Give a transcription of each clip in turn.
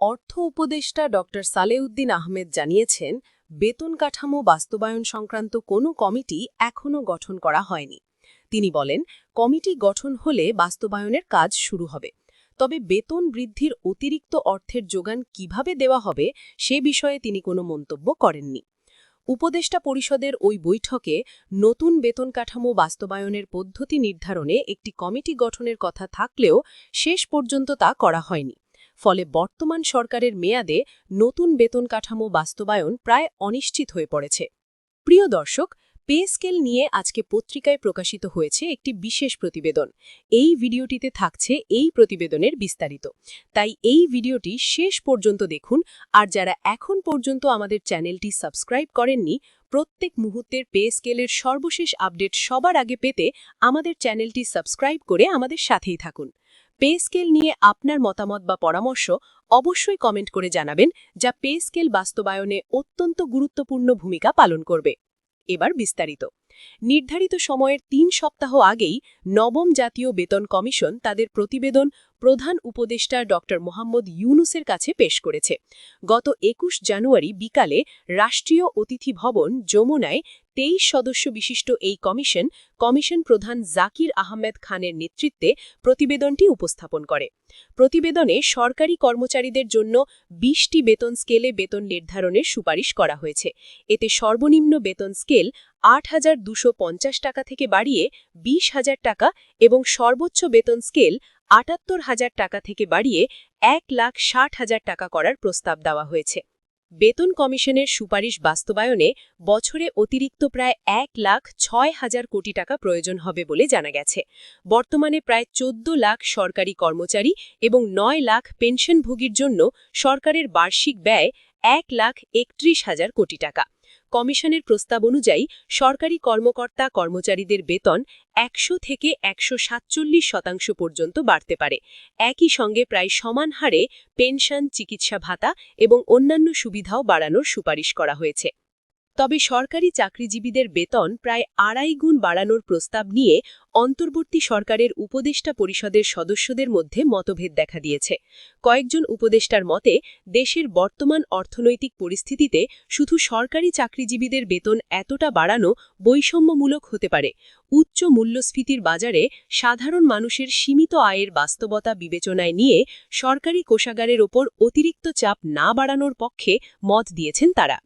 অর্থ উপদেষ্টা ড. সালেউদ্দিন আহমেদ জানিয়েছেন, বেতন কাঠামো বাস্তবায়ন সংক্রান্ত কোনো কমিটি এখনও গঠন করা হয়নি। তিনি বলেন, কমিটি গঠন হলে বাস্তবায়নের কাজ শুরু হবে। তবে বেতন বৃদ্ধির অতিরিক্ত অর্থের যোগান কীভাবে দেওয়া হবে সে বিষয়ে তিনি কোনো মন্তব্য করেননি। উপদেষ্টা পরিষদের ওই বৈঠকে নতুন বেতন কাঠামো বাস্তবায়নের পদ্ধতি নির্ধারণে একটি কমিটি গঠনের কথা থাকলেও শেষ পর্যন্ত তা করা হয়নি। ফলে বর্তমান সরকারের মেয়াদে নতুন বেতন কাঠামো বাস্তবায়ন প্রায় অনিশ্চিত হয়ে পড়েছে। প্রিয় দর্শক, পে স্কেল নিয়ে আজকে পত্রিকায় প্রকাশিত হয়েছে একটি বিশেষ প্রতিবেদন। এই ভিডিওটিতে থাকছে এই প্রতিবেদনের বিস্তারিত। তাই এই ভিডিওটি শেষ পর্যন্ত দেখুন, আর যারা এখন পর্যন্ত আমাদের চ্যানেলটি সাবস্ক্রাইব করেননি, প্রত্যেক মুহূর্তের পে স্কেলের সর্বশেষ আপডেট সবার আগে পেতে আমাদের চ্যানেলটি সাবস্ক্রাইব করে আমাদের সাথেই থাকুন। পে স্কেল নিয়ে আপনার মতামত বা পরামর্শ অবশ্যই কমেন্ট করে জানাবেন, যা পে স্কেল বাস্তবায়নে অত্যন্ত গুরুত্বপূর্ণ ভূমিকা পালন করবে। এবার বিস্তারিত। নির্ধারিত সময়ের তিন সপ্তাহ আগেই নবম জাতীয় বেতন কমিশন তাদের প্রতিবেদন প্রধান উপদেষ্টা ড. মোহাম্মদ ইউনুসের কাছে পেশ করেছে। গত একুশ জানুয়ারি বিকালে রাষ্ট্রীয় অতিথি ভবন যমুনায় তেইশ সদস্য বিশিষ্ট এই কমিশন কমিশন প্রধান জাকির আহমেদ খানের নেতৃত্বে প্রতিবেদনটি উপস্থাপন করে। প্রতিবেদনে সরকারি কর্মচারীদের জন্য বিশটি বেতন স্কেলে বেতন নির্ধারণের সুপারিশ করা হয়েছে। এতে সর্বনিম্ন বেতন স্কেল আট টাকা থেকে বাড়িয়ে বিশ হাজার টাকা এবং সর্বোচ্চ বেতন স্কেল আটাত্তর হাজার টাকা থেকে বাড়িয়ে এক লাখ ষাট হাজার টাকা করার প্রস্তাব দেওয়া হয়েছে। বেতন কমিশনের সুপারিশ বাস্তবায়নে বছরে অতিরিক্ত প্রায় এক লাখ ছয় হাজার কোটি টাকা প্রয়োজন হবে বলে জানা গেছে। বর্তমানে প্রায় চোদ্দ লাখ সরকারি কর্মচারী এবং নয় লাখ পেনশনভোগীর জন্য সরকারের বার্ষিক ব্যয় এক লাখ একত্রিশ হাজার কোটি টাকা। কমিশনের প্রস্তাব অনুযায়ী সরকারি কর্মকর্তা কর্মচারীদের বেতন একশো থেকে একশো সাতচল্লিশ শতাংশ পর্যন্ত বাড়তে পারে। একই সঙ্গে প্রায় সমান হারে পেনশন, চিকিৎসা ভাতা এবং অন্যান্য সুবিধাও বাড়ানোর সুপারিশ করা হয়েছে। তবে সরকারি চাকরিজীবীদের বেতন প্রায় আড়াই গুণ বাড়ানোর প্রস্তাব নিয়ে অন্তর্বর্তী সরকারের উপদেষ্টা পরিষদের সদস্যদের মধ্যে মতভেদ দেখা দিয়েছে। কয়েকজন উপদেষ্টার মতে, দেশের বর্তমান অর্থনৈতিক পরিস্থিতিতে শুধু সরকারি চাকরিজীবীদের বেতন এতটা বাড়ানো বৈষম্যমূলক হতে পারে। উচ্চ মূল্যস্ফীতির বাজারে সাধারণ মানুষের সীমিত আয়ের বাস্তবতা বিবেচনায় নিয়ে সরকারি কোষাগারের ওপর অতিরিক্ত চাপ না বাড়ানোর পক্ষে মত দিয়েছেন তারা।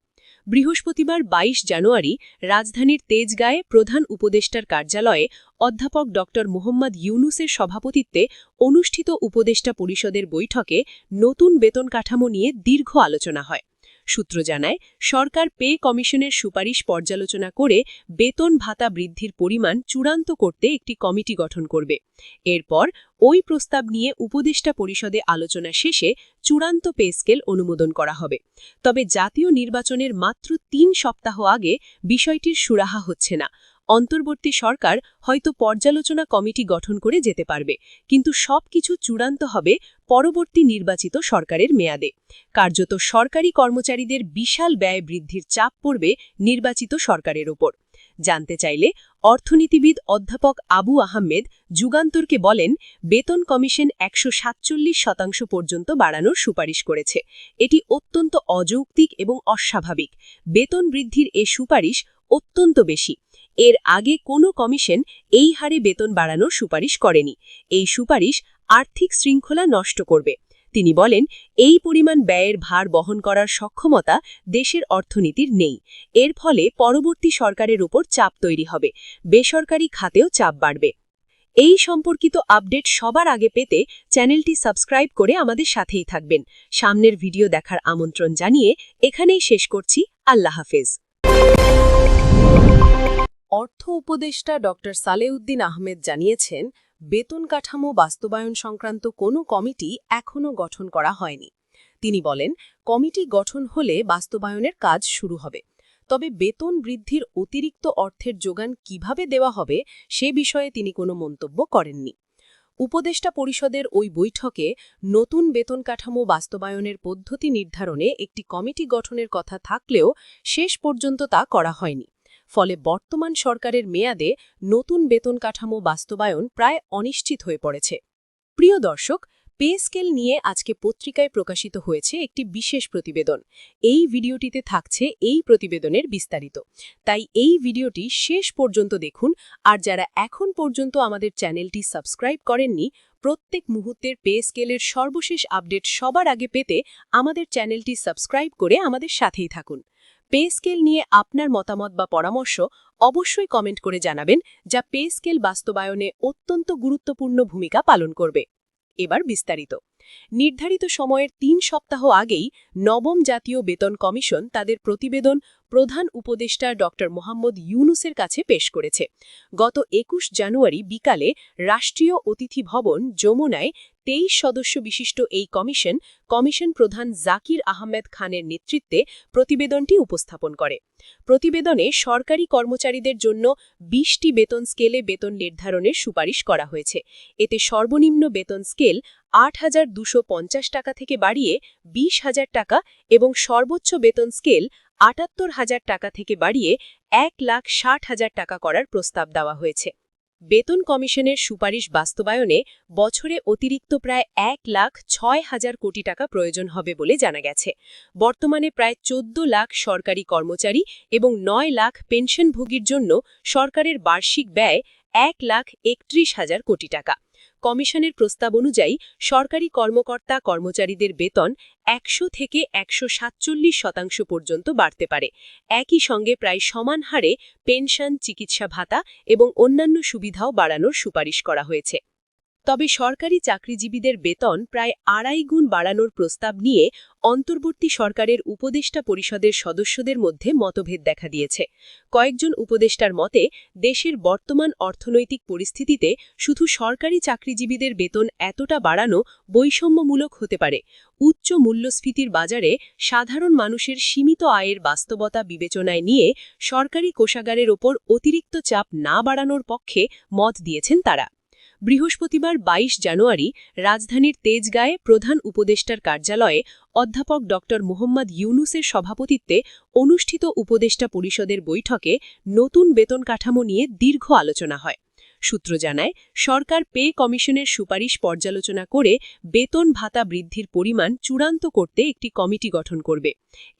বৃহস্পতিবার ২২ জানুয়ারি রাজধানীর তেজগাঁয়ে প্রধান উপদেষ্টার কার্যালয়ে অধ্যাপক ড মোহাম্মদ ইউনুসের সভাপতিত্বে অনুষ্ঠিত উপদেষ্টা পরিষদের বৈঠকে নতুন বেতন কাঠামো নিয়ে দীর্ঘ আলোচনা হয়। সূত্র জানায়, সরকার পে কমিশনের সুপারিশ পর্যালোচনা করে বেতন ভাতা বৃদ্ধির পরিমাণ চূড়ান্ত করতে একটি কমিটি গঠন করবে। এরপর ওই প্রস্তাব নিয়ে উপদেষ্টা পরিষদে আলোচনা শেষে চূড়ান্ত পে স্কেল অনুমোদন করা হবে। তবে জাতীয় নির্বাচনের মাত্র তিন সপ্তাহ আগে বিষয়টির সুরাহা হচ্ছে না। অন্তর্বর্তী সরকার হয়তো পর্যালোচনা কমিটি গঠন করে যেতে পারবে, কিন্তু সব কিছু চূড়ান্ত হবে পরবর্তী নির্বাচিত সরকারের মেয়াদে। কার্যত সরকারি কর্মচারীদের বিশাল ব্যয় বৃদ্ধির চাপ পড়বে নির্বাচিত সরকারের ওপর। জানতে চাইলে অর্থনীতিবিদ অধ্যাপক আবু আহমেদ যুগান্তরকে বলেন, বেতন কমিশন একশো সাতচল্লিশ শতাংশ পর্যন্ত বাড়ানোর সুপারিশ করেছে। এটি অত্যন্ত অযৌক্তিক এবং অস্বাভাবিক। বেতন বৃদ্ধির এ সুপারিশ অত্যন্ত বেশি। এর আগে কোনো কমিশন এই হারে বেতন বাড়ানোর সুপারিশ করেনি। এই সুপারিশ আর্থিক শৃঙ্খলা নষ্ট করবে। তিনি বলেন, এই পরিমাণ ব্যয়ের ভার বহন করার সক্ষমতা দেশের অর্থনীতির নেই। এর ফলে পরবর্তী সরকারের উপর চাপ তৈরি হবে। বেসরকারি খাতেও চাপ বাড়বে। এই সম্পর্কিত আপডেট সবার আগে পেতে চ্যানেলটি সাবস্ক্রাইব করে আমাদের সাথেই থাকবেন। সামনের ভিডিও দেখার আমন্ত্রণ জানিয়ে এখানেই শেষ করছি। আল্লাহ হাফেজ। অর্থ উপদেষ্টা ড সালেউদ্দিন আহমেদ জানিয়েছেন, বেতন কাঠামো বাস্তবায়ন সংক্রান্ত কোনো কমিটি এখনও গঠন করা হয়নি। তিনি বলেন, কমিটি গঠন হলে বাস্তবায়নের কাজ শুরু হবে। তবে বেতন বৃদ্ধির অতিরিক্ত অর্থের যোগান কীভাবে দেওয়া হবে সে বিষয়ে তিনি কোনো মন্তব্য করেননি। উপদেষ্টা পরিষদের ওই বৈঠকে নতুন বেতন কাঠামো বাস্তবায়নের পদ্ধতি নির্ধারণে একটি কমিটি গঠনের কথা থাকলেও শেষ পর্যন্ত তা করা হয়নি। ফলে বর্তমান সরকারের মেয়াদে নতুন বেতন কাঠামো বাস্তবায়ন প্রায় অনিশ্চিত হয়ে পড়েছে। প্রিয় দর্শক, পে স্কেল নিয়ে আজকে পত্রিকায় প্রকাশিত হয়েছে একটি বিশেষ প্রতিবেদন। এই ভিডিওটিতে থাকছে এই প্রতিবেদনের বিস্তারিত। তাই এই ভিডিওটি শেষ পর্যন্ত দেখুন, আর যারা এখন পর্যন্ত আমাদের চ্যানেলটি সাবস্ক্রাইব করেননি, প্রত্যেক মুহূর্তের পে স্কেলের সর্বশেষ আপডেট সবার আগে পেতে আমাদের চ্যানেলটি সাবস্ক্রাইব করে আমাদের সাথেই থাকুন। পে স্কেল নিয়ে আপনার মতামত বা পরামর্শ অবশ্যই কমেন্ট করে জানাবেন, যা পে স্কেল বাস্তবায়নে অত্যন্ত গুরুত্বপূর্ণ ভূমিকা পালন করবে। এবার বিস্তারিত। নির্ধারিত সময়ের তিন সপ্তাহ আগেই নবম জাতীয় বেতন কমিশন তাদের প্রতিবেদন প্রধান উপদেষ্টা ড. মোহাম্মদ ইউনুসের কাছে পেশ করেছে। গত একুশ জানুয়ারি বিকালে রাষ্ট্রীয় অতিথি ভবন যমুনায় তেইশ সদস্য বিশিষ্ট এই কমিশন কমিশন প্রধান জাকির আহমেদ খানের নেতৃত্বে প্রতিবেদনটি উপস্থাপন করে। প্রতিবেদনে সরকারি কর্মচারীদের জন্য বিশটি বেতন স্কেলে বেতন নির্ধারণের সুপারিশ করা হয়েছে। এতে সর্বনিম্ন বেতন স্কেল আট হাজার টাকা থেকে বাড়িয়ে বিশ হাজার টাকা এবং সর্বোচ্চ বেতন স্কেল আটাত্তর হাজার টাকা থেকে বাড়িয়ে এক লাখ ষাট হাজার টাকা করার প্রস্তাব দেওয়া হয়েছে। বেতন কমিশনের সুপারিশ বাস্তবায়নে বছরে অতিরিক্ত প্রায় এক লাখ ছয় হাজার কোটি টাকা প্রয়োজন হবে বলে জানা গেছে। বর্তমানে প্রায় চোদ্দ লাখ সরকারি কর্মচারী এবং নয় লাখ পেনশনভোগীর জন্য সরকারের বার্ষিক ব্যয় এক লাখ একত্রিশ হাজার কোটি টাকা। কমিশনের প্রস্তাব অনুযায়ী সরকারি কর্মকর্তা কর্মচারীদের বেতন একশো থেকে একশো সাতচল্লিশ শতাংশ পর্যন্ত বাড়তে পারে। একই সঙ্গে প্রায় সমান হারে পেনশন, চিকিৎসা ভাতা এবং অন্যান্য সুবিধাও বাড়ানোর সুপারিশ করা হয়েছে। তবে সরকারি চাকরিজীবীদের বেতন প্রায় আড়াই গুণ বাড়ানোর প্রস্তাব নিয়ে অন্তর্বর্তী সরকারের উপদেষ্টা পরিষদের সদস্যদের মধ্যে মতভেদ দেখা দিয়েছে। কয়েকজন উপদেষ্টার মতে, দেশের বর্তমান অর্থনৈতিক পরিস্থিতিতে শুধু সরকারি চাকরিজীবীদের বেতন এতটা বাড়ানো বৈষম্যমূলক হতে পারে। উচ্চ মূল্যস্ফীতির বাজারে সাধারণ মানুষের সীমিত আয়ের বাস্তবতা বিবেচনায় নিয়ে সরকারি কোষাগারের ওপর অতিরিক্ত চাপ না বাড়ানোর পক্ষে মত দিয়েছেন তারা। বৃহস্পতিবার ২২ জানুয়ারি রাজধানীর তেজগাঁয়ে প্রধান উপদেষ্টার কার্যালয়ে অধ্যাপক ড. মোহাম্মদ ইউনুসের সভাপতিত্বে অনুষ্ঠিত উপদেষ্টা পরিষদের বৈঠকে নতুন বেতন কাঠামো নিয়ে দীর্ঘ আলোচনা হয়। সূত্র জানায়, সরকার পে কমিশনের সুপারিশ পর্যালোচনা করে বেতন ভাতা বৃদ্ধির পরিমাণ চূড়ান্ত করতে একটি কমিটি গঠন করবে।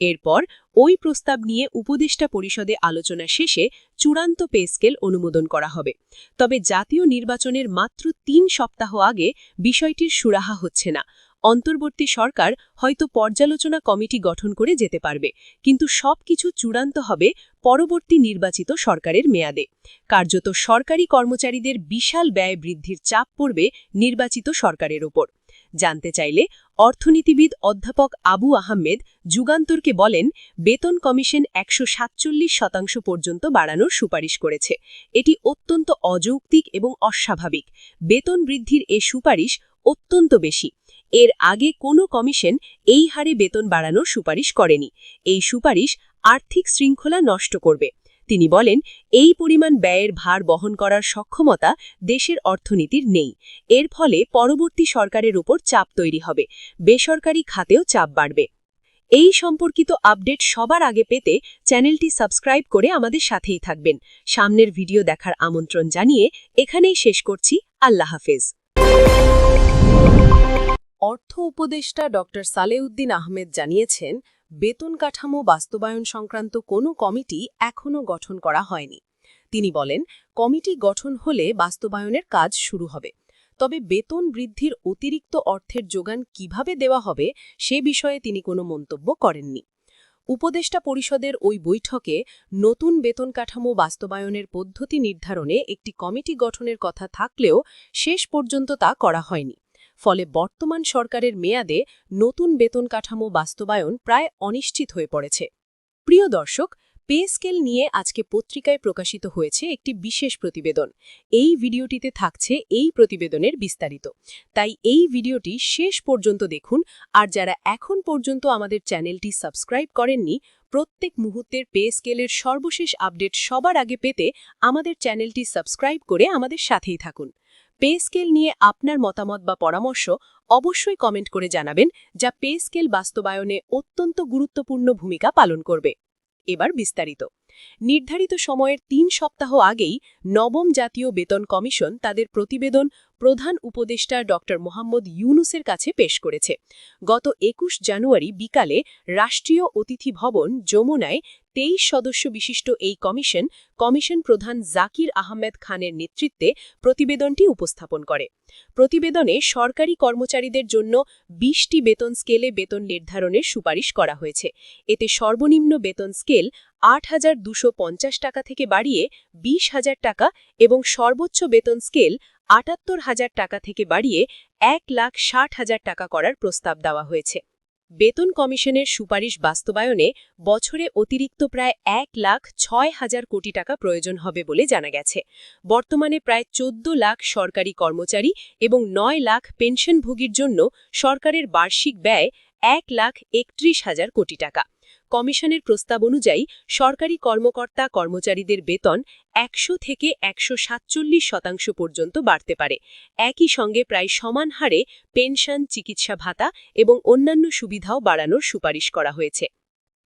এরপর ওই প্রস্তাব নিয়ে উপদেষ্টা পরিষদে আলোচনা শেষে চূড়ান্ত পে স্কেল অনুমোদন করা হবে। তবে জাতীয় নির্বাচনের মাত্র তিন সপ্তাহ আগে বিষয়টির সুরাহা হচ্ছে না। অন্তর্বর্তী সরকার হয়তো পর্যালোচনা কমিটি গঠন করে যেতে পারবে, কিন্তু সবকিছু চূড়ান্ত হবে পরবর্তী নির্বাচিত সরকারের মেয়াদে। কার্যত সরকারি কর্মচারীদের বিশাল ব্যয় বৃদ্ধির চাপ পড়বে নির্বাচিত সরকারের ওপর। জানতে চাইলে অর্থনীতিবিদ অধ্যাপক আবু আহমেদ যুগান্তরকে বলেন, বেতন কমিশন একশো সাতচল্লিশ শতাংশ পর্যন্ত বাড়ানোর সুপারিশ করেছে। এটি অত্যন্ত অযৌক্তিক এবং অস্বাভাবিক। বেতন বৃদ্ধির এ সুপারিশ অত্যন্ত বেশি। এর আগে কোনো কমিশন এই হারে বেতন বাড়ানোর সুপারিশ করেনি। এই সুপারিশ আর্থিক শৃঙ্খলা নষ্ট করবে। তিনি বলেন, এই পরিমাণ ব্যয়ের ভার বহন করার সক্ষমতা দেশের অর্থনীতির নেই। এর ফলে পরবর্তী সরকারের উপর চাপ তৈরি হবে। বেসরকারি খাতেও চাপ বাড়বে। এই সম্পর্কিত আপডেট সবার আগে পেতে চ্যানেলটি সাবস্ক্রাইব করে আমাদের সাথেই থাকবেন। সামনের ভিডিও দেখার আমন্ত্রণ জানিয়ে এখানেই শেষ করছি। আল্লাহ হাফেজ। অর্থ উপদেষ্টা ড সালেউদ্দিন আহমেদ জানিয়েছেন, বেতন কাঠামো বাস্তবায়ন সংক্রান্ত কোনো কমিটি এখনও গঠন করা হয়নি। তিনি বলেন, কমিটি গঠন হলে বাস্তবায়নের কাজ শুরু হবে। তবে বেতন বৃদ্ধির অতিরিক্ত অর্থের যোগান কীভাবে দেওয়া হবে সে বিষয়ে তিনি কোনো মন্তব্য করেননি। উপদেষ্টা পরিষদের ওই বৈঠকে নতুন বেতন কাঠামো বাস্তবায়নের পদ্ধতি নির্ধারণে একটি কমিটি গঠনের কথা থাকলেও শেষ পর্যন্ত তা করা হয়নি। ফলে বর্তমান সরকারের মেয়াদে নতুন বেতন কাঠামো বাস্তবায়ন প্রায় অনিশ্চিত হয়ে পড়েছে। প্রিয় দর্শক, পে স্কেল নিয়ে আজকে পত্রিকায় প্রকাশিত হয়েছে একটি বিশেষ প্রতিবেদন। এই ভিডিওটিতে থাকছে এই প্রতিবেদনের বিস্তারিত। তাই এই ভিডিওটি শেষ পর্যন্ত দেখুন, আর যারা এখন পর্যন্ত আমাদের চ্যানেলটি সাবস্ক্রাইব করেননি, প্রত্যেক মুহূর্তের পে স্কেলের সর্বশেষ আপডেট সবার আগে পেতে আমাদের চ্যানেলটি সাবস্ক্রাইব করে আমাদের সাথেই থাকুন। পে স্কেল নিয়ে আপনার মতামত বা পরামর্শ অবশ্যই কমেন্ট করে জানাবেন, যা পে স্কেল বাস্তবায়নে অত্যন্ত গুরুত্বপূর্ণ ভূমিকা পালন করবে। এবার বিস্তারিত। নির্ধারিত সময়ের তিন সপ্তাহ আগেই নবম জাতীয় বেতন কমিশন তাদের প্রতিবেদন প্রধান উপদেষ্টা ড মোহাম্মদ ইউনুসের কাছে পেশ করেছে। গত একুশ জানুয়ারি বিকালে রাষ্ট্রীয় অতিথি ভবন যমুনায় তেইশ সদস্য বিশিষ্ট এই কমিশন কমিশন প্রধান জাকির আহমেদ খানের নেতৃত্বে প্রতিবেদনটি উপস্থাপন করে। প্রতিবেদনে সরকারি কর্মচারীদের জন্য বিশটি বেতন স্কেলে বেতন নির্ধারণের সুপারিশ করা হয়েছে। এতে সর্বনিম্ন বেতন স্কেল আট হাজার দুশো পঞ্চাশ টাকা থেকে বাড়িয়ে বিশ হাজার টাকা এবং সর্বোচ্চ বেতন স্কেল আটাত্তর হাজার টাকা থেকে বাড়িয়ে এক লাখ ষাট হাজার টাকা করার প্রস্তাব দেওয়া হয়েছে। বেতন কমিশনের সুপারিশ বাস্তবায়নে বছরে অতিরিক্ত প্রায় এক লাখ ছয় হাজার কোটি টাকা প্রয়োজন হবে বলে জানা গেছে। বর্তমানে প্রায় চোদ্দ লাখ সরকারি কর্মচারী এবং নয় লাখ পেনশনভোগীর জন্য সরকারের বার্ষিক ব্যয় এক লাখ একত্রিশ হাজার কোটি টাকা। কমিশনের প্রস্তাব অনুযায়ী সরকারি কর্মকর্তা কর্মচারীদের বেতন একশো থেকে একশো সাতচল্লিশ শতাংশ পর্যন্ত বাড়তে পারে। একই সঙ্গে প্রায় সমান হারে পেনশন, চিকিৎসা ভাতা এবং অন্যান্য সুবিধাও বাড়ানোর সুপারিশ করা হয়েছে।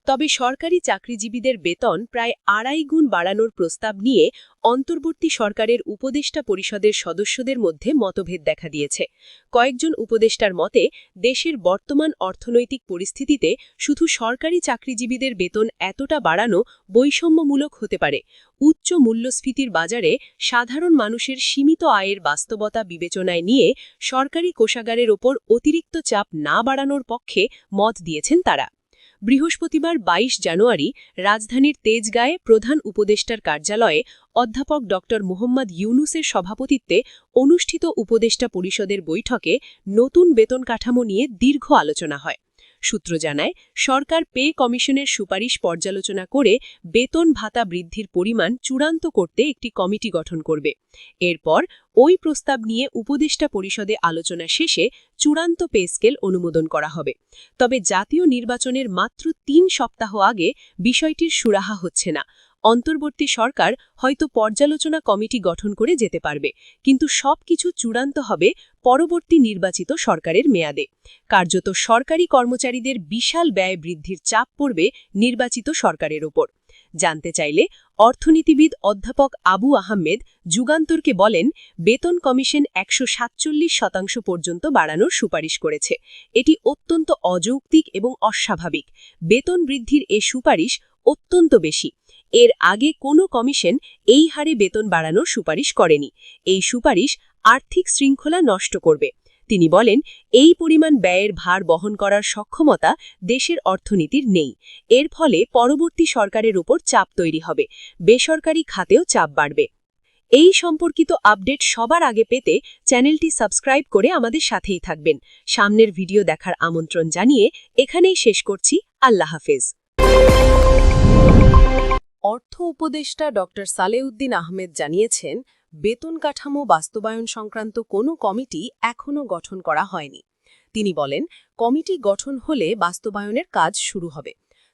তবে সরকারি চাকরিজীবীদের বেতন প্রায় আড়াই গুণ বাড়ানোর প্রস্তাব নিয়ে অন্তর্বর্তী সরকারের উপদেষ্টা পরিষদের সদস্যদের মধ্যে মতভেদ দেখা দিয়েছে। কয়েকজন উপদেষ্টার মতে, দেশের বর্তমান অর্থনৈতিক পরিস্থিতিতে শুধু সরকারি চাকরিজীবীদের বেতন এতটা বাড়ানো বৈষম্যমূলক হতে পারে। উচ্চ মূল্যস্ফীতির বাজারে সাধারণ মানুষের সীমিত আয়ের বাস্তবতা বিবেচনায় নিয়ে সরকারি কোষাগারের ওপর অতিরিক্ত চাপ না বাড়ানোর পক্ষে মত দিয়েছেন তারা। বৃহস্পতিবার ২২ জানুয়ারি রাজধানীর তেজগাঁয়ে প্রধান উপদেষ্টার কার্যালয়ে অধ্যাপক ড. মোহাম্মদ ইউনুসের সভাপতিত্বে অনুষ্ঠিত উপদেষ্টা পরিষদের বৈঠকে নতুন বেতন কাঠামো নিয়ে দীর্ঘ আলোচনা হয়। সূত্র জানায়, সরকার পে কমিশনের সুপারিশ পর্যালোচনা করে বেতন ভাতা বৃদ্ধির পরিমাণ চূড়ান্ত করতে একটি কমিটি গঠন করবে। এরপর ওই প্রস্তাব নিয়ে উপদেষ্টা পরিষদে আলোচনা শেষে চূড়ান্ত পে স্কেল অনুমোদন করা হবে। তবে জাতীয় নির্বাচনের মাত্র তিন সপ্তাহ আগে বিষয়টির সুরাহা হচ্ছে না। অন্তর্বর্তী সরকার হয়তো পর্যালোচনা কমিটি গঠন করে যেতে পারবে, কিন্তু সব কিছু চূড়ান্ত হবে পরবর্তী নির্বাচিত সরকারের মেয়াদে। কার্যত সরকারি কর্মচারীদের বিশাল ব্যয় বৃদ্ধির চাপ পড়বে নির্বাচিত সরকারের ওপর। জানতে চাইলে অর্থনীতিবিদ অধ্যাপক আবু আহমেদ যুগান্তরকে বলেন, বেতন কমিশন একশো সাতচল্লিশ শতাংশ পর্যন্ত বাড়ানোর সুপারিশ করেছে। এটি অত্যন্ত অযৌক্তিক এবং অস্বাভাবিক। বেতন বৃদ্ধির এ সুপারিশ অত্যন্ত বেশি। এর আগে কোনো কমিশন এই হারে বেতন বাড়ানোর সুপারিশ করেনি। এই সুপারিশ আর্থিক শৃঙ্খলা নষ্ট করবে। তিনি বলেন, এই পরিমাণ ব্যয়ের ভার বহন করার সক্ষমতা দেশের অর্থনীতির নেই। এর ফলে পরবর্তী সরকারের উপর চাপ তৈরি হবে। বেসরকারি খাতেও চাপ বাড়বে। এই সম্পর্কিত আপডেট সবার আগে পেতে চ্যানেলটি সাবস্ক্রাইব করে আমাদের সাথেই থাকবেন। সামনের ভিডিও দেখার আমন্ত্রণ জানিয়ে এখানেই শেষ করছি। আল্লাহ হাফেজ। অর্থ উপদেষ্টা ড সালেউদ্দিন আহমেদ জানিয়েছেন, বেতন কাঠামো বাস্তবায়ন সংক্রান্ত কোনো কমিটি এখনও গঠন করা হয়নি। তিনি বলেন, কমিটি গঠন হলে বাস্তবায়নের কাজ শুরু হবে।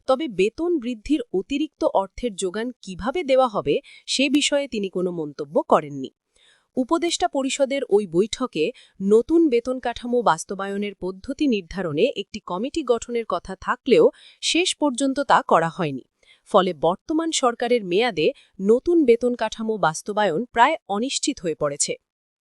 তবে বেতন বৃদ্ধির অতিরিক্ত অর্থের যোগান কীভাবে দেওয়া হবে সে বিষয়ে তিনি কোনো মন্তব্য করেননি। উপদেষ্টা পরিষদের ওই বৈঠকে নতুন বেতন কাঠামো বাস্তবায়নের পদ্ধতি নির্ধারণে একটি কমিটি গঠনের কথা থাকলেও শেষ পর্যন্ত তা করা হয়নি। ফলে বর্তমান সরকারের মেয়াদে নতুন বেতন কাঠামো বাস্তবায়ন প্রায় অনিশ্চিত হয়ে পড়েছে।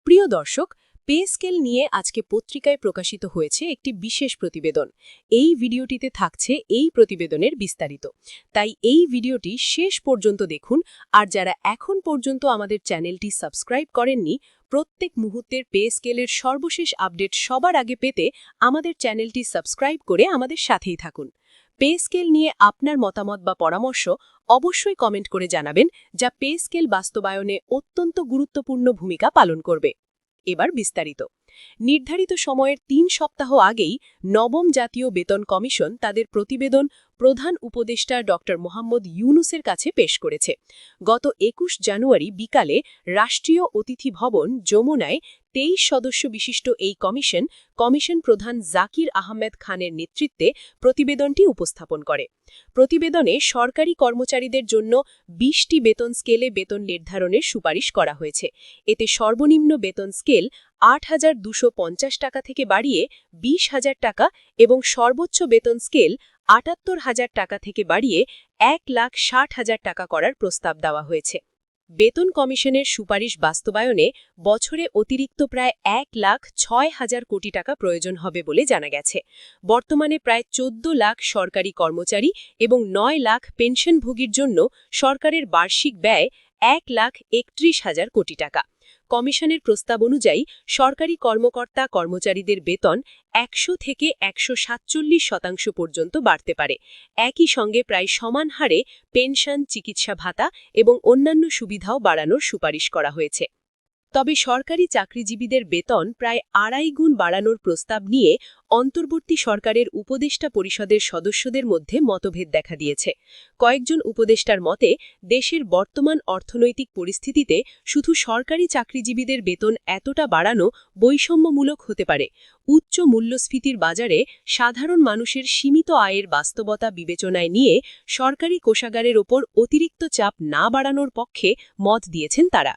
প্রিয় দর্শক, পে স্কেল নিয়ে আজকে পত্রিকায় প্রকাশিত হয়েছে একটি বিশেষ প্রতিবেদন। এই ভিডিওটিতে থাকছে এই প্রতিবেদনের বিস্তারিত। তাই এই ভিডিওটি শেষ পর্যন্ত দেখুন, আর যারা এখন পর্যন্ত আমাদের চ্যানেলটি সাবস্ক্রাইব করেননি, প্রত্যেক মুহূর্তের পে স্কেলের সর্বশেষ আপডেট সবার আগে পেতে আমাদের চ্যানেলটি সাবস্ক্রাইব করে আমাদের সাথেই থাকুন। পে স্কেল নিয়ে আপনার মতামত বা পরামর্শ অবশ্যই কমেন্ট করে জানাবেন, যা পে স্কেল বাস্তবায়নে অত্যন্ত গুরুত্বপূর্ণ ভূমিকা পালন করবে। এবার বিস্তারিত। নির্ধারিত সময়ের তিন সপ্তাহ আগেই নবম জাতীয় বেতন কমিশন তাদের প্রতিবেদন প্রধান উপদেষ্টা ড মোহাম্মদ ইউনুসের কাছে পেশ করেছে। গত একুশ জানুয়ারি বিকালে রাষ্ট্রীয় অতিথি ভবন যমুনায় তেইশ সদস্য বিশিষ্ট এই কমিশন কমিশন প্রধান জাকির আহমেদ খানের নেতৃত্বে প্রতিবেদনটি উপস্থাপন করে। প্রতিবেদনে সরকারি কর্মচারীদের জন্য বিশটি বেতন স্কেলে বেতন নির্ধারণের সুপারিশ করা হয়েছে। এতে সর্বনিম্ন বেতন স্কেল আট হাজার দুশো পঞ্চাশ টাকা থেকে বাড়িয়ে বিশ হাজার টাকা এবং সর্বোচ্চ বেতন স্কেল আটাত্তর হাজার টাকা থেকে বাড়িয়ে এক লাখ ষাট হাজার টাকা করার প্রস্তাব দেওয়া হয়েছে। বেতন কমিশনের সুপারিশ বাস্তবায়নে বছরে অতিরিক্ত প্রায় এক লাখ ছয় হাজার কোটি টাকা প্রয়োজন হবে বলে জানা গেছে। বর্তমানে প্রায় চোদ্দ লাখ সরকারি কর্মচারী এবং নয় লাখ পেনশনভোগীর জন্য সরকারের বার্ষিক ব্যয় এক লাখ একত্রিশ হাজার কোটি টাকা। কমিশনের প্রস্তাব অনুযায়ী সরকারি কর্মকর্তা কর্মচারীদের বেতন একশো থেকে একশো সাতচল্লিশ শতাংশ পর্যন্ত বাড়তে পারে। একই সঙ্গে প্রায় সমান হারে পেনশন, চিকিৎসা ভাতা এবং অন্যান্য সুবিধাও বাড়ানোর সুপারিশ করা হয়েছে। তবে সরকারি চাকরিজীবীদের বেতন প্রায় আড়াই গুণ বাড়ানোর প্রস্তাব নিয়ে অন্তর্বর্তী সরকারের উপদেষ্টা পরিষদের সদস্যদের মধ্যে মতভেদ দেখা দিয়েছে। কয়েকজন উপদেষ্টার মতে, দেশের বর্তমান অর্থনৈতিক পরিস্থিতিতে শুধু সরকারি চাকরিজীবীদের বেতন এতটা বাড়ানো বৈষম্যমূলক হতে পারে। উচ্চ মূল্যস্ফীতির বাজারে সাধারণ মানুষের সীমিত আয়ের বাস্তবতা বিবেচনায় নিয়ে সরকারি কোষাগারের ওপর অতিরিক্ত চাপ না বাড়ানোর পক্ষে মত দিয়েছেন তারা।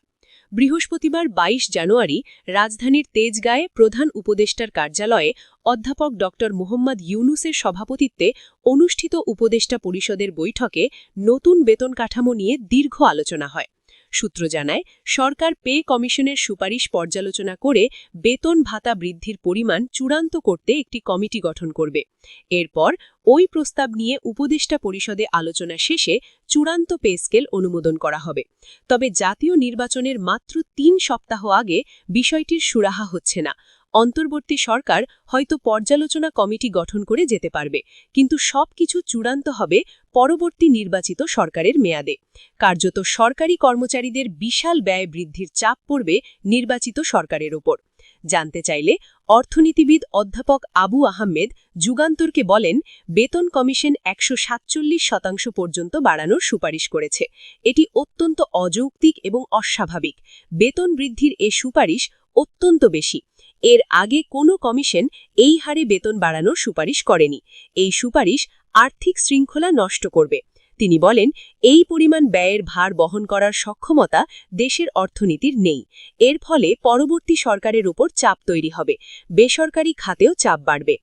বৃহস্পতিবার ২২ জানুয়ারি রাজধানীর তেজগাঁয়ে প্রধান উপদেষ্টার কার্যালয়ে অধ্যাপক ড. মোহাম্মদ ইউনুসের সভাপতিত্বে অনুষ্ঠিত উপদেষ্টা পরিষদের বৈঠকে নতুন বেতন কাঠামো নিয়ে দীর্ঘ আলোচনা হয়। সূত্র জানায়, সরকার পে কমিশনের সুপারিশ পর্যালোচনা করে বেতন ভাতা বৃদ্ধির পরিমাণ চূড়ান্ত করতে একটি কমিটি গঠন করবে। এরপর ওই প্রস্তাব নিয়ে উপদেষ্টা পরিষদে আলোচনা শেষে চূড়ান্ত পে স্কেল অনুমোদন করা হবে। তবে জাতীয় নির্বাচনের মাত্র তিন সপ্তাহ আগে বিষয়টির সুরাহা হচ্ছে না। অন্তর্বর্তী সরকার হয়তো পর্যালোচনা কমিটি গঠন করে যেতে পারবে, কিন্তু সব কিছু চূড়ান্ত হবে পরবর্তী নির্বাচিত সরকারের মেয়াদে। কার্যত সরকারি কর্মচারীদের বিশাল ব্যয় বৃদ্ধির চাপ পড়বে নির্বাচিত সরকারের ওপর। জানতে চাইলে অর্থনীতিবিদ অধ্যাপক আবু আহমেদ যুগান্তরকে বলেন, বেতন কমিশন একশো সাতচল্লিশ শতাংশ পর্যন্ত বাড়ানোর সুপারিশ করেছে। এটি অত্যন্ত অযৌক্তিক এবং অস্বাভাবিক। বেতন বৃদ্ধির এ সুপারিশ অত্যন্ত বেশি। এর আগে কোনো কমিশন এই হারে বেতন বাড়ানোর সুপারিশ করেনি। এই সুপারিশ আর্থিক শৃঙ্খলা নষ্ট করবে। তিনি বলেন, এই পরিমাণ ব্যয়ের ভার বহন করার সক্ষমতা দেশের অর্থনীতির নেই। এর ফলে পরবর্তী সরকারের উপর চাপ তৈরি হবে। বেসরকারি খাতেও চাপ বাড়বে।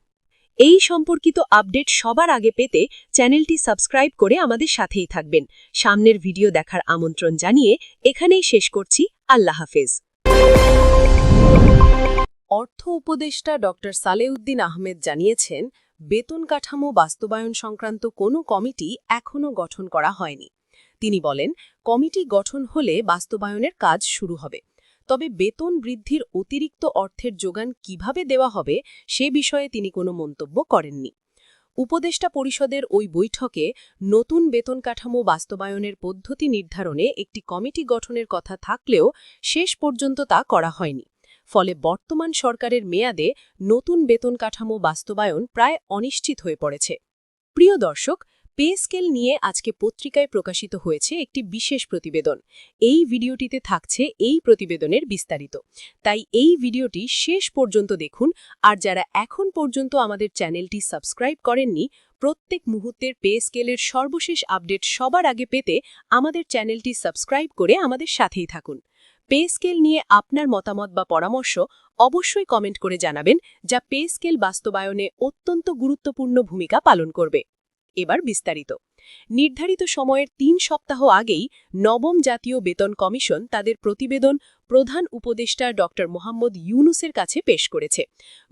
এই সম্পর্কিত আপডেট সবার আগে পেতে চ্যানেলটি সাবস্ক্রাইব করে আমাদের সাথেই থাকবেন। সামনের ভিডিও দেখার আমন্ত্রণ জানিয়ে এখানেই শেষ করছি। আল্লাহ হাফেজ। অর্থ উপদেষ্টা ড সালেউদ্দিন আহমেদ জানিয়েছেন, বেতন কাঠামো বাস্তবায়ন সংক্রান্ত কোনো কমিটি এখনও গঠন করা হয়নি। তিনি বলেন, কমিটি গঠন হলে বাস্তবায়নের কাজ শুরু হবে। তবে বেতন বৃদ্ধির অতিরিক্ত অর্থের যোগান কীভাবে দেওয়া হবে সে বিষয়ে তিনি কোনো মন্তব্য করেননি। উপদেষ্টা পরিষদের ওই বৈঠকে নতুন বেতন কাঠামো বাস্তবায়নের পদ্ধতি নির্ধারণে একটি কমিটি গঠনের কথা থাকলেও শেষ পর্যন্ত তা করা হয়নি। ফলে বর্তমান সরকারের মেয়াদে নতুন বেতন কাঠামো বাস্তবায়ন প্রায় অনিশ্চিত হয়ে পড়েছে। প্রিয় দর্শক, পে স্কেল নিয়ে আজকে পত্রিকায় প্রকাশিত হয়েছে একটি বিশেষ প্রতিবেদন। এই ভিডিওটিতে থাকছে এই প্রতিবেদনের বিস্তারিত। তাই এই ভিডিওটি শেষ পর্যন্ত দেখুন, আর যারা এখন পর্যন্ত আমাদের চ্যানেলটি সাবস্ক্রাইব করেননি, প্রত্যেক মুহূর্তের পে স্কেলের সর্বশেষ আপডেট সবার আগে পেতে আমাদের চ্যানেলটি সাবস্ক্রাইব করে আমাদের সাথেই থাকুন। পে স্কেল নিয়ে আপনার মতামত বা পরামর্শ অবশ্যই কমেন্ট করে জানাবেন, যা পে স্কেল বাস্তবায়নে অত্যন্ত গুরুত্বপূর্ণ ভূমিকা পালন করবে। এবার বিস্তারিত। নির্ধারিত সময়ের তিন সপ্তাহ আগেই নবম জাতীয় বেতন কমিশন তাদের প্রতিবেদন প্রধান উপদেষ্টা ড মোহাম্মদ ইউনুসের কাছে পেশ করেছে।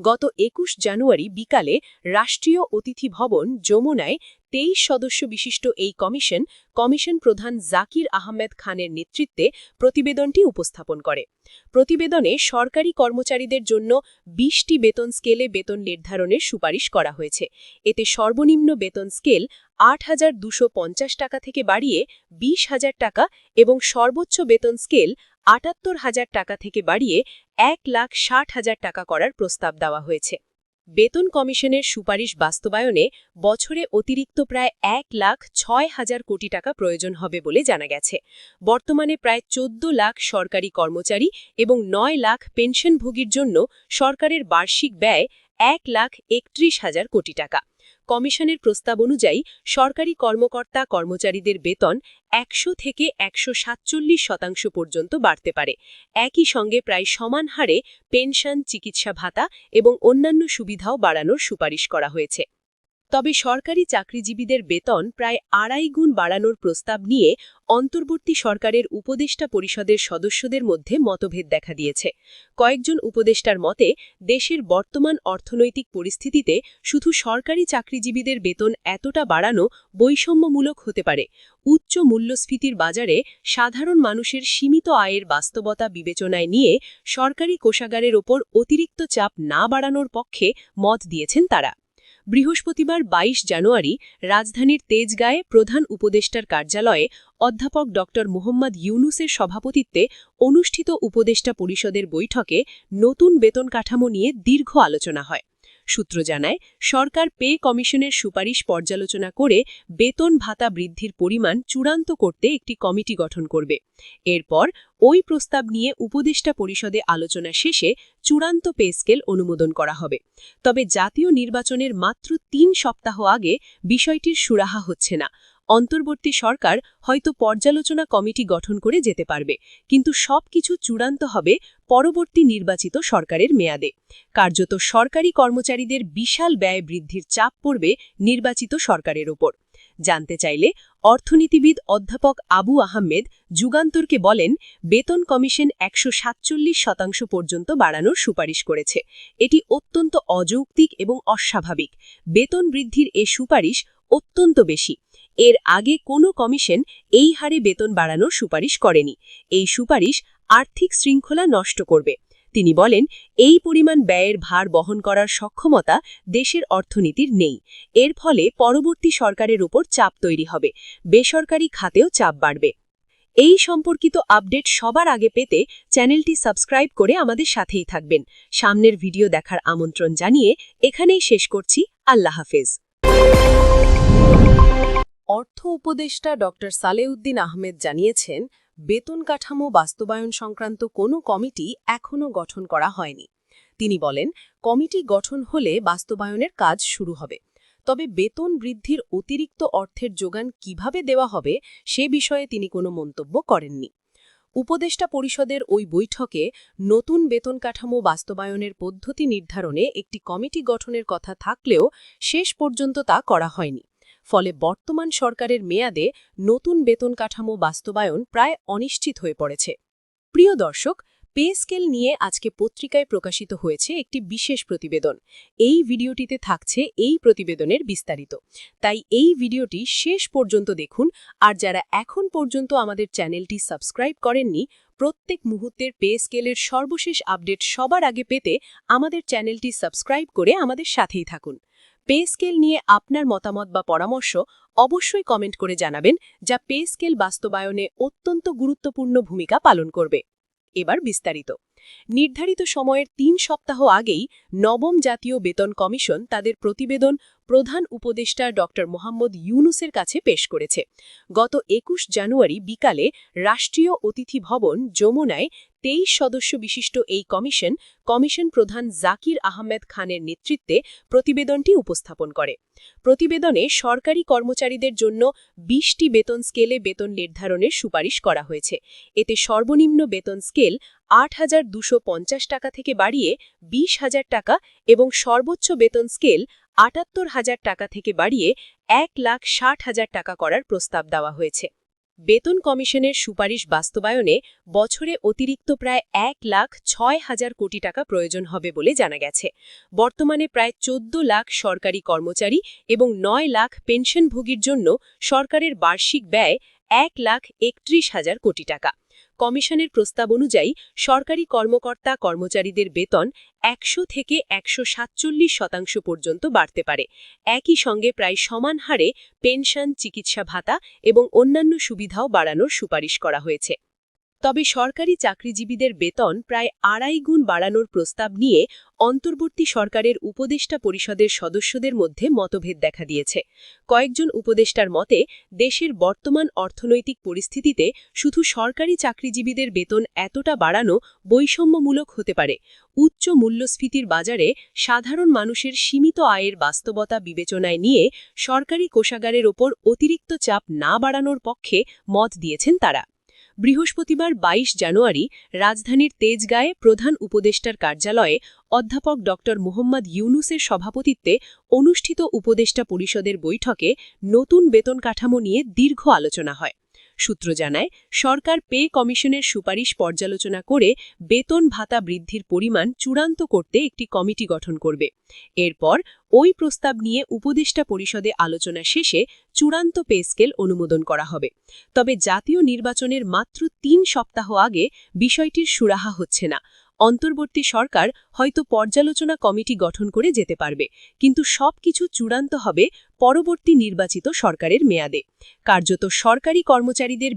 গত একুশ জানুয়ারি বিকালে রাষ্ট্রীয় অতিথি ভবন যমুনায় তেইশ সদস্য বিশিষ্ট এই কমিশন কমিশন প্রধান জাকির আহমেদ খানের নেতৃত্বে প্রতিবেদনটি উপস্থাপন করে। প্রতিবেদনে সরকারি কর্মচারীদের জন্য বিশটি বেতন স্কেলে বেতন নির্ধারণের সুপারিশ করা হয়েছে। এতে সর্বনিম্ন বেতন স্কেল আট টাকা থেকে বাড়িয়ে বিশ হাজার টাকা এবং সর্বোচ্চ বেতন স্কেল আটাত্তর হাজার টাকা থেকে বাড়িয়ে এক লাখ ষাট হাজার টাকা করার প্রস্তাব দেওয়া হয়েছে। বেতন কমিশনের সুপারিশ বাস্তবায়নে বছরে অতিরিক্ত প্রায় এক লাখ ছয় হাজার কোটি টাকা প্রয়োজন হবে বলে জানা গেছে। বর্তমানে প্রায় চোদ্দ লাখ সরকারি কর্মচারী এবং নয় লাখ পেনশনভোগীর জন্য সরকারের বার্ষিক ব্যয় এক লাখ একত্রিশ হাজার কোটি টাকা। কমিশনের প্রস্তাব অনুযায়ী সরকারি কর্মকর্তা কর্মচারীদের বেতন একশো থেকে একশো সাতচল্লিশ শতাংশ পর্যন্ত বাড়তে পারে। একই সঙ্গে প্রায় সমান হারে পেনশন, চিকিৎসা ভাতা এবং অন্যান্য সুবিধাও বাড়ানোর সুপারিশ করা হয়েছে। তবে সরকারি চাকরিজীবীদের বেতন প্রায় আড়াই গুণ বাড়ানোর প্রস্তাব নিয়ে অন্তর্বর্তী সরকারের উপদেষ্টা পরিষদের সদস্যদের মধ্যে মতভেদ দেখা দিয়েছে। কয়েকজন উপদেষ্টার মতে, দেশের বর্তমান অর্থনৈতিক পরিস্থিতিতে শুধু সরকারি চাকরিজীবীদের বেতন এতটা বাড়ানো বৈষম্যমূলক হতে পারে। উচ্চ মূল্যস্ফীতির বাজারে সাধারণ মানুষের সীমিত আয়ের বাস্তবতা বিবেচনায় নিয়ে সরকারি কোষাগারের ওপর অতিরিক্ত চাপ না বাড়ানোর পক্ষে মত দিয়েছেন তারা। বৃহস্পতিবার ২২ জানুয়ারি রাজধানীর তেজগাঁয়ে প্রধান উপদেষ্টার কার্যালয়ে অধ্যাপক ড. মোহাম্মদ ইউনুসের সভাপতিত্বে অনুষ্ঠিত উপদেষ্টা পরিষদের বৈঠকে নতুন বেতন কাঠামো নিয়ে দীর্ঘ আলোচনা হয়। সূত্র জানায়, সরকার পে কমিশনের সুপারিশ পর্যালোচনা করে বেতন ভাতা বৃদ্ধির পরিমাণ চূড়ান্ত করতে একটি কমিটি গঠন করবে। এরপর ওই প্রস্তাব নিয়ে উপদেষ্টা পরিষদে আলোচনা শেষে চূড়ান্ত পে স্কেল অনুমোদন করা হবে। তবে জাতীয় নির্বাচনের মাত্র তিন সপ্তাহ আগে বিষয়টির সুরাহা হচ্ছে না। অন্তর্বর্তী সরকার হয়তো পর্যালোচনা কমিটি গঠন করে যেতে পারবে, কিন্তু সবকিছু চূড়ান্ত হবে পরবর্তী নির্বাচিত সরকারের মেয়াদে। কার্যত সরকারি কর্মচারীদের বিশাল ব্যয় বৃদ্ধির চাপ পড়বে নির্বাচিত সরকারের ওপর। জানতে চাইলে অর্থনীতিবিদ অধ্যাপক আবু আহমেদ যুগান্তরকে বলেন, বেতন কমিশন একশো সাতচল্লিশ শতাংশ পর্যন্ত বাড়ানোর সুপারিশ করেছে। এটি অত্যন্ত অযৌক্তিক এবং অস্বাভাবিক। বেতন বৃদ্ধির এ সুপারিশ অত্যন্ত বেশি। এর আগে কোনো কমিশন এই হারে বেতন বাড়ানোর সুপারিশ করেনি। এই সুপারিশ আর্থিক শৃঙ্খলা নষ্ট করবে। তিনি বলেন, এই পরিমাণ ব্যয়ের ভার বহন করার সক্ষমতা দেশের অর্থনীতির নেই। এর ফলে পরবর্তী সরকারের উপর চাপ তৈরি হবে। বেসরকারি খাতেও চাপ বাড়বে। এই সম্পর্কিত আপডেট সবার আগে পেতে চ্যানেলটি সাবস্ক্রাইব করে আমাদের সাথেই থাকবেন। সামনের ভিডিও দেখার আমন্ত্রণ জানিয়ে এখানেই শেষ করছি। আল্লাহ হাফেজ। অর্থ উপদেষ্টা ড সালেউদ্দিন আহমেদ জানিয়েছেন, বেতন কাঠামো বাস্তবায়ন সংক্রান্ত কোনো কমিটি এখনও গঠন করা হয়নি। তিনি বলেন, কমিটি গঠন হলে বাস্তবায়নের কাজ শুরু হবে। তবে বেতন বৃদ্ধির অতিরিক্ত অর্থের যোগান কীভাবে দেওয়া হবে সে বিষয়ে তিনি কোনো মন্তব্য করেননি। উপদেষ্টা পরিষদের ওই বৈঠকে নতুন বেতন কাঠামো বাস্তবায়নের পদ্ধতি নির্ধারণে একটি কমিটি গঠনের কথা থাকলেও শেষ পর্যন্ত তা করা হয়নি। ফলে বর্তমান সরকারের মেয়াদে নতুন বেতন কাঠামো বাস্তবায়ন প্রায় অনিশ্চিত হয়ে পড়েছে। প্রিয় দর্শক, পে স্কেল নিয়ে আজকে পত্রিকায় প্রকাশিত হয়েছে একটি বিশেষ প্রতিবেদন। এই ভিডিওটিতে থাকছে এই প্রতিবেদনের বিস্তারিত। তাই এই ভিডিওটি শেষ পর্যন্ত দেখুন, আর যারা এখন পর্যন্ত আমাদের চ্যানেলটি সাবস্ক্রাইব করেননি, প্রত্যেক মুহূর্তের পে স্কেলের সর্বশেষ আপডেট সবার আগে পেতে আমাদের চ্যানেলটি সাবস্ক্রাইব করে আমাদের সাথেই থাকুন। পে স্কেল নিয়ে আপনার মতামত বা পরামর্শ অবশ্যই কমেন্ট করে জানাবেন, যা পে স্কেল বাস্তবায়নে অত্যন্ত গুরুত্বপূর্ণ ভূমিকা পালন করবে। এবার বিস্তারিত। নির্ধারিত সময়ের তিন সপ্তাহ আগেই নবম জাতীয় বেতন কমিশন তাদের প্রতিবেদন প্রধান উপদেষ্টা ড মোহাম্মদ ইউনুসের কাছে পেশ করেছে। গত একুশ জানুয়ারি বিকালে রাষ্ট্রীয় অতিথি ভবন যমুনায় তেইশ সদস্য বিশিষ্ট এই কমিশন কমিশন প্রধান জাকির আহমেদ খানের নেতৃত্বে প্রতিবেদনটি উপস্থাপন করে। প্রতিবেদনে সরকারি কর্মচারীদের জন্য বিশটি বেতন স্কেলে বেতন নির্ধারণের সুপারিশ করা হয়েছে। এতে সর্বনিম্ন বেতন স্কেল আট হাজার দুশো পঞ্চাশ টাকা থেকে বাড়িয়ে বিশ হাজার টাকা এবং সর্বোচ্চ বেতন স্কেল আটাত্তর হাজার টাকা থেকে বাড়িয়ে এক লাখ ষাট হাজার টাকা করার প্রস্তাব দেওয়া হয়েছে। বেতন কমিশনের সুপারিশ বাস্তবায়নে বছরে অতিরিক্ত প্রায় এক লাখ ছয় হাজার কোটি টাকা প্রয়োজন হবে বলে জানা গেছে। বর্তমানে প্রায় চোদ্দ লাখ সরকারি কর্মচারী এবং নয় লাখ পেনশনভোগীর জন্য সরকারের বার্ষিক ব্যয় এক লাখ একত্রিশ হাজার কোটি টাকা। কমিশনের প্রস্তাব অনুযায়ী সরকারি কর্মকর্তা কর্মচারীদের বেতন একশো থেকে একশো সাতচল্লিশ শতাংশ পর্যন্ত বাড়তে পারে। একই সঙ্গে প্রায় সমান হারে পেনশন, চিকিৎসা ভাতা এবং অন্যান্য সুবিধাও বাড়ানোর সুপারিশ করা হয়েছে। তবে সরকারি চাকরিজীবীদের বেতন প্রায় আড়াই গুণ বাড়ানোর প্রস্তাব নিয়ে অন্তর্বর্তী সরকারের উপদেষ্টা পরিষদের সদস্যদের মধ্যে মতভেদ দেখা দিয়েছে। কয়েকজন উপদেষ্টার মতে, দেশের বর্তমান অর্থনৈতিক পরিস্থিতিতে শুধু সরকারি চাকরিজীবীদের বেতন এতটা বাড়ানো বৈষম্যমূলক হতে পারে। উচ্চ মূল্যস্ফীতির বাজারে সাধারণ মানুষের সীমিত আয়ের বাস্তবতা বিবেচনায় নিয়ে সরকারি কোষাগারের ওপর অতিরিক্ত চাপ না বাড়ানোর পক্ষে মত দিয়েছেন তারা। বৃহস্পতিবার ২২ জানুয়ারি রাজধানীর তেজগাঁয়ে প্রধান উপদেষ্টার কার্যালয়ে অধ্যাপক ড. মোহাম্মদ ইউনুসের সভাপতিত্বে অনুষ্ঠিত উপদেষ্টা পরিষদের বৈঠকে নতুন বেতন কাঠামো নিয়ে দীর্ঘ আলোচনা হয়। সূত্র জানায়, সরকার পে কমিশনের সুপারিশ পর্যালোচনা করে বেতন ভাতা বৃদ্ধির পরিমাণ চূড়ান্ত করতে একটি কমিটি গঠন করবে। এরপর ওই প্রস্তাব নিয়ে উপদেষ্টা পরিষদে আলোচনা শেষে চূড়ান্ত পে স্কেল অনুমোদন করা হবে। তবে জাতীয় নির্বাচনের মাত্র তিন সপ্তাহ আগে বিষয়টির সুরাহা হচ্ছে না। অন্তর্বর্তী সরকার হয়তো পর্যালোচনা কমিটি গঠন করে যেতে পারবে, কিন্তু সবকিছু চূড়ান্ত হবে পরবর্তী নির্বাচিত সরকারের মেয়াদে। কার্যত সরকারি কর্মচারীদের